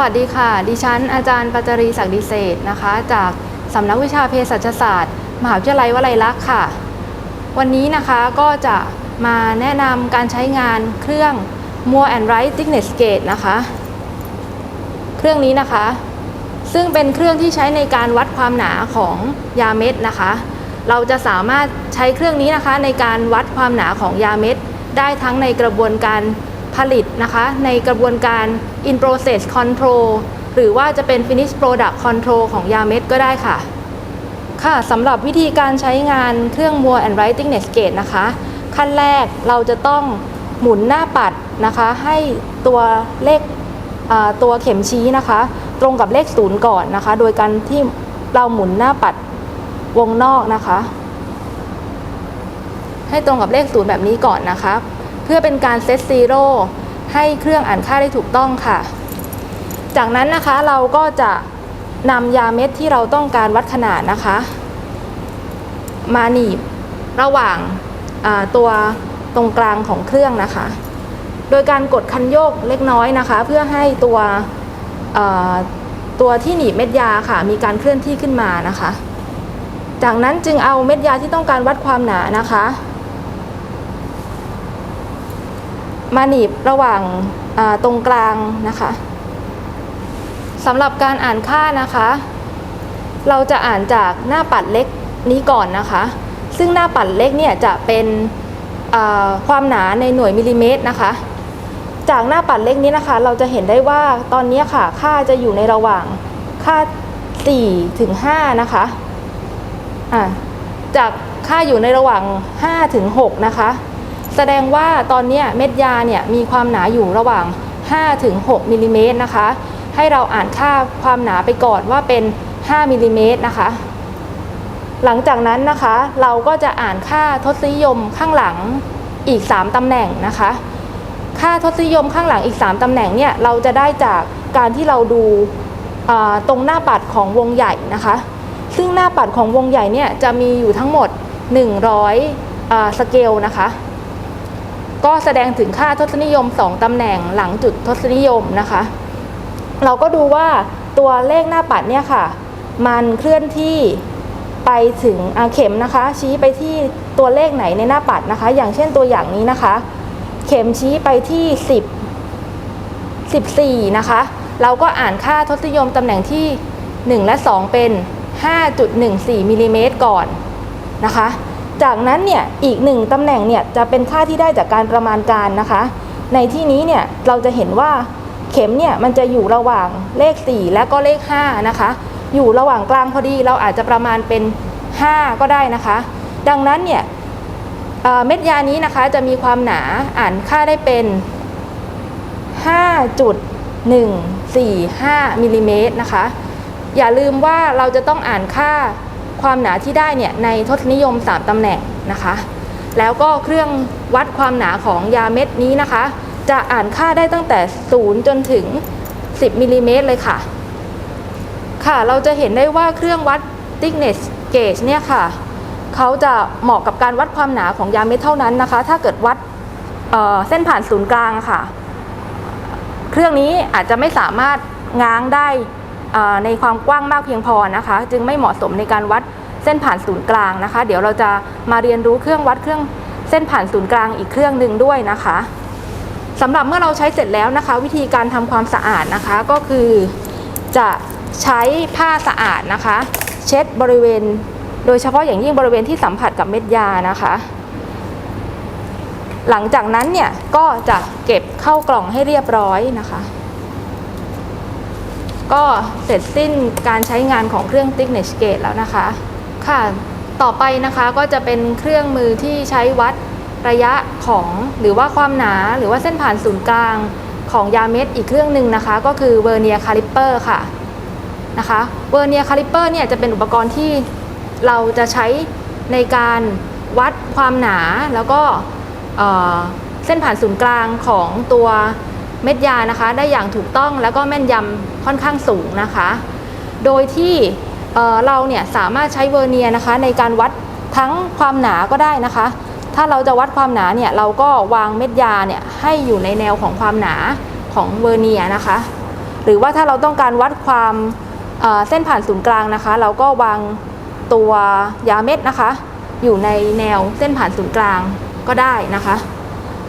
วัสดีค่ะ ดิฉันอาจารย์ปัจจรีศักดิเศษนะคะ จากสำนักวิชาเภสัชศาสตร์ มหาวิทยาลัยวลัยลักษณ์ค่ะ วันนี้นะคะก็จะมาแนะนำการใช้งานเครื่อง More and Right Thickness Gauge นะคะ เครื่องนี้นะคะ ซึ่งเป็นเครื่องที่ใช้ในการวัดความหนาของยาเม็ดนะคะ เราจะสามารถใช้เครื่องนี้นะคะในการวัดความหนาของยาเม็ดได้ทั้งในกระบวนการ ผลิตนะคะ ในกระบวนการ in process control หรือว่าจะเป็น finish product control ของยาเม็ดก็ได้ค่ะ ค่ะสำหรับวิธีการใช้งานเครื่อง Moore and Wright Thickness Gauge นะคะ ขั้นแรกเราจะต้องหมุนหน้าปัดนะคะ ให้ตัวเลขตัวเข็มชี้นะคะ ตรงกับเลขศูนย์ก่อนนะคะ โดยการที่เราหมุนหน้าปัดวงนอกนะคะ ให้ตรงกับเลขศูนย์แบบนี้ก่อนนะคะ เพื่อเป็นการเซตซีโร่ให้เครื่องอ่านค่าได้ถูกต้องค่ะ จากนั้นนะคะเราก็จะนำยาเม็ดที่เราต้องการวัดขนาดนะคะ มาหนีบระหว่างาตัวตรงกลางของเครื่องนะคะ โดยการกดคันโยกเล็กน้อยนะคะ เพื่อให้ตัวตัวที่หนีบเม็ดยาค่ะ มีการเคลื่อนที่ขึ้นมานะคะ จากนั้นจึงเอาเม็ดยาที่ต้องการวัดความหนานะคะ มาหนีบระหว่างตรงกลางนะคะสำหรับการอ่านค่านะคะ เราจะอ่านจากหน้าปัดเล็กนี้ก่อนนะคะ ซึ่งหน้าปัดเล็กเนี่ยจะเป็นความหนาในหน่วยมิลลิเมตรนะคะ จากหน้าปัดเล็กนี้นะคะ เราจะเห็นได้ว่าตอนนี้ค่ะ ค่าจะอยู่ในระหว่างค่า4ถึง5นะคะะจากค่าอยู่ในระหว่าง5ถึง6นะคะ แสดงว่าตอนนี้เม็ดยาเนี่ยมีความหนาอยู่ระหว่าง5ถึง6มิลลิเมตรนะคะ ให้เราอ่านค่าความหนาไปก่อนว่าเป็น 5มิลลิเมตรนะคะ หลังจากนั้นนะคะเราก็จะอ่านค่าทศนิยมข้างหลังอีก 3ตำแหน่งนะคะ ค่าทศนิยมข้างหลังอีก 3ตำแหน่งเนี่ยเราจะได้จากการที่เราดูตรงหน้าปัดของวงใหญ่นะคะ ซึ่งหน้าปัดของวงใหญ่เนี่ยจะมีอยู่ทั้งหมด 100อ่าสเกลนะคะ ก็แสดงถึงค่าทศนิยม 2ตำแหน่งหลังจุดทศนิยมนะคะ เราก็ดูว่าตัวเลขหน้าปัดเนี่ยค่ะ มันเคลื่อนที่ไปถึงเข็มนะคะ ชี้ไปที่ตัวเลขไหนในหน้าปัดนะคะ อย่างเช่นตัวอย่างนี้นะคะ เข็มชี้ไปที่ 10 14 นะคะ เราก็อ่านค่าทศนิยมตำแหน่งที่ 1 และ 2 เป็น 5.14มิลลิเมตรก่อนนะคะ จากนั้นเนี่ยอีกหนึ่งตำแหน่งเนี่ยจะเป็นค่าที่ได้จากการประมาณการนะคะ ในที่นี้เนี่ยเราจะเห็นว่าเข็มเนี่ยมันจะอยู่ระหว่างเลข 4 และก็เลข 5 นะคะ อยู่ระหว่างกลางพอดีเราอาจจะประมาณเป็น 5 ก็ได้นะคะ ดังนั้นเนี่ยเเม็ดยานี้นะคะจะมีความหนาอ่านค่าได้เป็น 5.145มิลลิเมตรนะคะ อย่าลืมว่าเราจะต้องอ่านค่า ความหนาที่ได้เนี่ยในทศนิยม 3ตำแหน่งนะคะ แล้วก็เครื่องวัดความหนาของยาเม็ดนี้นะคะ จะอ่านค่าได้ตั้งแต่ 0 จนถึง 10มิลลิเมตรเลยค่ะ ค่ะเราจะเห็นได้ว่าเครื่องวัด thickness gauge เนี่ยค่ะเขาจะเหมาะกับการวัดความหนาของยาเม็ดเท่านั้นนะคะ ถ้าเกิดวัดเเส้นผ่านศูนย์กลางค่ะ เครื่องนี้อาจจะไม่สามารถง้างได้ ในความกว้างมากเพียงพอนะคะ จึงไม่เหมาะสมในการวัดเส้นผ่านศูนย์กลางนะคะ เดี๋ยวเราจะมาเรียนรู้เครื่องวัดเครื่องเส้นผ่านศูนย์กลางอีกเครื่องหนึ่งด้วยนะคะสำหรับเมื่อเราใช้เสร็จแล้วนะคะ วิธีการทำความสะอาดนะคะก็คือจะใช้ผ้าสะอาดนะคะ เช็ดบริเวณ โดยเฉพาะอย่างยิ่งบริเวณที่สัมผัสกับเม็ดยานะคะ หลังจากนั้นเนี่ยก็จะเก็บเข้ากล่องให้เรียบร้อยนะคะ ก็เสร็จสิ้นการใช้งานของเครื่อง Thickness Gauge แล้วนะคะ ค่ะ ต่อไปนะคะก็จะเป็นเครื่องมือที่ใช้วัดระยะของหรือว่าความหนาหรือว่าเส้นผ่านศูนย์กลางของยาเม็ดอีกเครื่องหนึ่งนะคะ ก็คือ Vernier Caliper ค่ะนะคะเวอร์เนียคาลิปเปอร์เนี่ยจะเป็นอุปกรณ์ที่เราจะใช้ในการวัดความหนาแล้วก็เส้นผ่านศูนย์กลางของตัว เม็ดยานะคะ ได้อย่างถูกต้องแล้วก็แม่นยำค่อนข้างสูงนะคะ โดยที่เเราเนี่ยสามารถใช้เวอร์เนียนะคะ ในการวัดทั้งความหนาก็ได้นะคะ ถ้าเราจะวัดความหนาเนี่ยเราก็วางเม็ดยาเนี่ยให้อยู่ในแนวของความหนาของเวอร์เนียนะคะ หรือว่าถ้าเราต้องการวัดความเเส้นผ่านศูนย์กลางนะคะ เราก็วางตัวยาเม็ดนะคะ อยู่ในแนวเส้นผ่านศูนย์กลางก็ได้นะคะ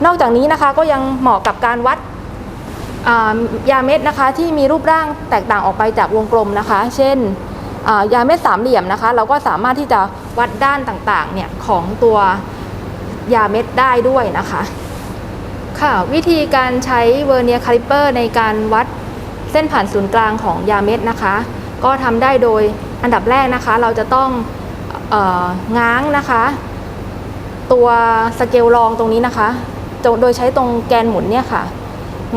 นอกจากนี้นะคะก็ยังเหมาะกับการวัด ยาเม็ดนะคะที่มีรูปร่างแตกต่างออกไปจากวงกลมนะคะ เช่นยาเม็ดสามเหลี่ยมนะคะ เราก็สามารถที่จะวัดด้านต่างๆเนี่ยของตัวยาเม็ดได้ด้วยนะคะค่ะวิธีการใช้เวอร์เนียคาลิเปอร์ในการวัดเส้นผ่านศูนย์กลางของยาเม็ดนะคะ ก็ทำได้โดยอันดับแรกนะคะ เราจะต้องออง้างนะคะ ตัวสเกลรองตรงนี้นะคะ โดยใช้ตรงแกนหมุนเนี่ยค่ะ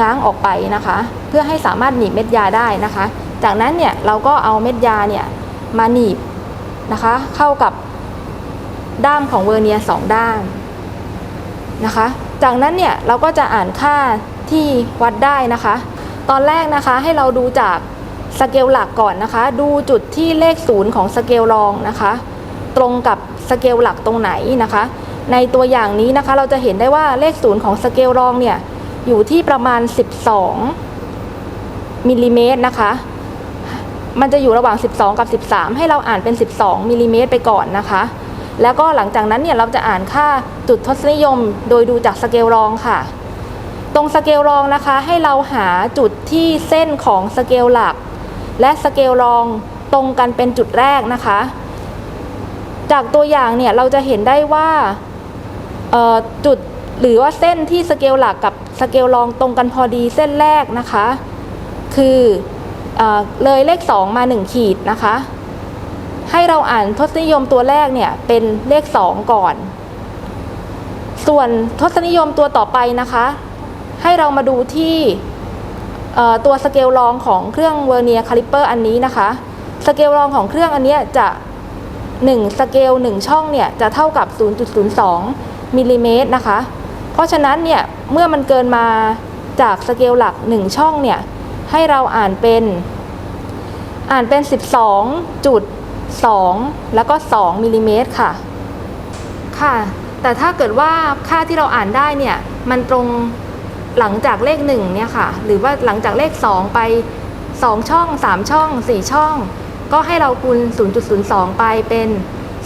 ง้างออกไปนะคะ เพื่อให้สามารถหนีบเม็ดยาได้นะคะ จากนั้นเนี่ยเราก็เอาเม็ดยาเนี่ยมาหนีบนะคะ เข้ากับด้ามของเวอร์เนียสองด้านนะคะ จากนั้นเนี่ยเราก็จะอ่านค่าที่วัดได้นะคะ ตอนแรกนะคะให้เราดูจากสเกลหลักก่อนนะคะ ดูจุดที่เลขศูนย์ของสเกลรองนะคะ ตรงกับสเกลหลักตรงไหนนะคะ ในตัวอย่างนี้นะคะเราจะเห็นได้ว่าเลขศูนย์ของสเกลรองเนี่ย อยู่ที่ประมาณ 12มิลลิเมตรนะคะ มันจะอยู่ระหว่าง 12 กับ 13 ให้เราอ่านเป็น 12มิลลิเมตรไปก่อนนะคะ แล้วก็หลังจากนั้นเนี่ยเราจะอ่านค่าจุดทศนิยม โดยดูจากสเกลรองค่ะ ตรงสเกลรองนะคะ ให้เราหาจุดที่เส้นของสเกลหลัก และสเกลรองตรงกันเป็นจุดแรกนะคะ จากตัวอย่างเนี่ยเราจะเห็นได้ว่าจุด หรือว่าเส้นที่สเกลหลักกับสเกลรองตรงกันพอดีเส้นแรกนะคะ คือเอเลยเลข 2 มา 1 ขีดนะคะ ให้เราอ่านทศนิยมตัวแรกเนี่ยเป็นเลข 2 ก่อน ส่วนทศนิยมตัวต่อไปนะคะ ให้เรามาดูที่ตัวสเกลรองของเครื่องเวอร์เนียคาลิเปอร์อันนี้นะคะ สเกลรองของเครื่องอันเนี้ยจะ 1 สเกล 1 ช่องเนี่ยจะเท่ากับ 0.02มิลลิเมตรนะคะ ราะฉะนั้นเนี่ยเมื่อมันเกินมาจากสเกลหลัก 1 ช่องเนี่ยให้เราอ่านเป็น อ่านเป็น 12.2 แล้วก็ 2มิลลิเมตรค่ะ ค่ะ แต่ถ้าเกิดว่าค่าที่เราอ่านได้เนี่ยมันตรงหลังจากเลข1เนี่ยค่ะ หรือว่าหลังจากเลข 2 ไป 2 ช่อง 3 ช่อง 4 ช่อง ก็ให้เราคูณ0.02 ไปเป็น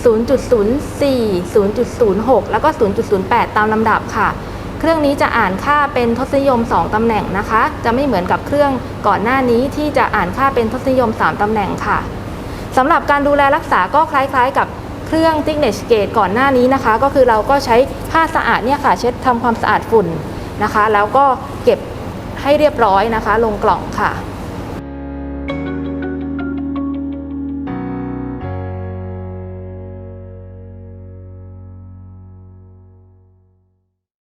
0.04 0.06 แล้วก็ 0.08 ตามลำดับค่ะ เครื่องนี้จะอ่านค่าเป็นทศนิยม 2 ตำแหน่งนะคะ จะไม่เหมือนกับเครื่องก่อนหน้านี้ที่จะอ่านค่าเป็นทศนิยม 3 ตำแหน่งค่ะสำหรับการดูแลรักษาก็คล้ายๆ กับเครื่อง Thickness Gate ก่อนหน้านี้นะคะ ก็คือเราก็ใช้ผ้าสะอาดเนี่ยค่ะ เช็ดทำความสะอาดฝุ่นนะคะ แล้วก็เก็บให้เรียบร้อยนะคะ ลงกล่องค่ะ